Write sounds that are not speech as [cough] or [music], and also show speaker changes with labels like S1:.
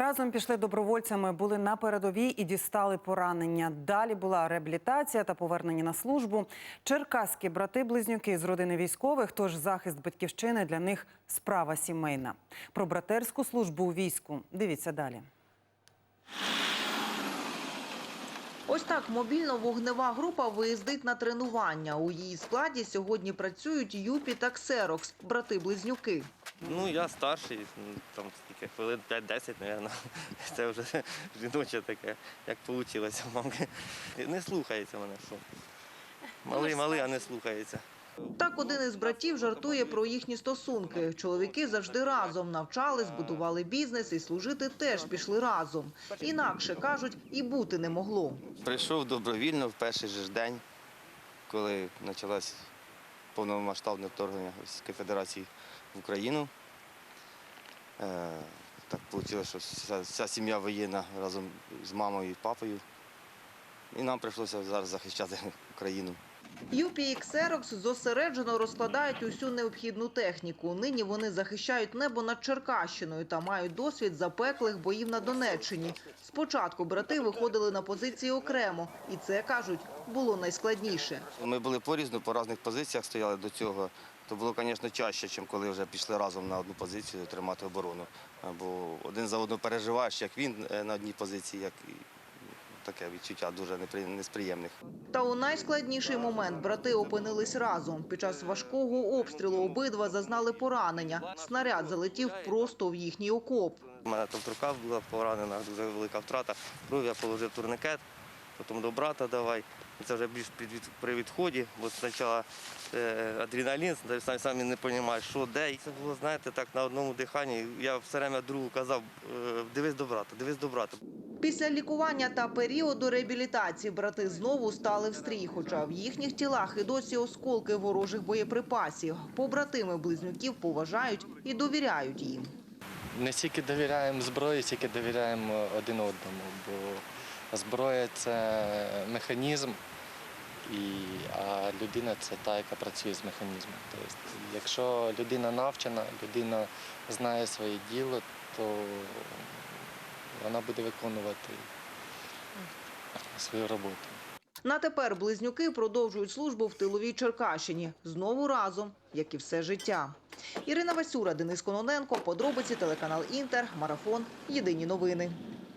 S1: Разом пішли добровольцями, були на передовій і дістали поранення. Далі була реабілітація та повернення на службу. Черкаські брати-близнюки з родини військових, тож захист батьківщини для них справа сімейна. Про братерську службу у війську. Дивіться далі.
S2: Ось так мобільно-вогнева група виїздить на тренування. У її складі сьогодні працюють Юпі та Ксерокс, брати-близнюки.
S3: Ну, я старший, ну, там скільки хвилин 5-10, мабуть. [laughs] Це вже жіноче таке, як вийшло в мамки. Не слухається мене, що. Малий, малий, а не слухається.
S2: Так один із братів жартує про їхні стосунки. Чоловіки завжди разом навчались, будували бізнес і служити теж пішли разом. Інакше кажуть, і бути не могло.
S3: Прийшов добровільно в перший же ж день, коли почалось повномасштабне вторгнення Російської Федерації в Україну. Е, так вийшло, що вся, вся сім'я воєнна разом з мамою і папою. І нам прийшлося зараз захищати [laughs] Україну.
S2: Юпі і зосереджено розкладають усю необхідну техніку. Нині вони захищають небо над Черкащиною та мають досвід запеклих боїв на Донеччині. Спочатку брати виходили на позиції окремо, і це кажуть було найскладніше.
S3: Ми були порізно, по різних позиціях стояли до цього. То було, звісно, чаще, ніж коли вже пішли разом на одну позицію тримати оборону. Бо один за одного переживаєш, як він е, на одній позиції, як таке відчуття дуже несприємних.
S2: Та у найскладніший момент брати опинились разом. Під час важкого обстрілу обидва зазнали поранення. Снаряд залетів просто в їхній окоп.
S3: У мене тут рука була поранена, дуже велика втрата. Я положив турникет, потім до брата давай. Це вже більш при відході, бо спочатку е, адреналін, самі, самі не розумієш, що де. І це було, знаєте, так на одному диханні. Я все время другу казав, е, дивись до брата, дивись до брата.
S2: Після лікування та періоду реабілітації брати знову стали в стрій, хоча в їхніх тілах і досі осколки ворожих боєприпасів. Побратими близнюків поважають і довіряють їм.
S4: Не стільки довіряємо зброї, стільки довіряємо один одному, бо зброя це механізм, а людина це та, яка працює з механізмом. Тобто, якщо людина навчена, людина знає своє діло, то вона буде виконувати свою роботу.
S2: На тепер близнюки продовжують службу в тиловій Черкащині. Знову разом, як і все життя. Ірина Васюра, Денис Кононенко, подробиці телеканал Інтер, Марафон. Єдині новини.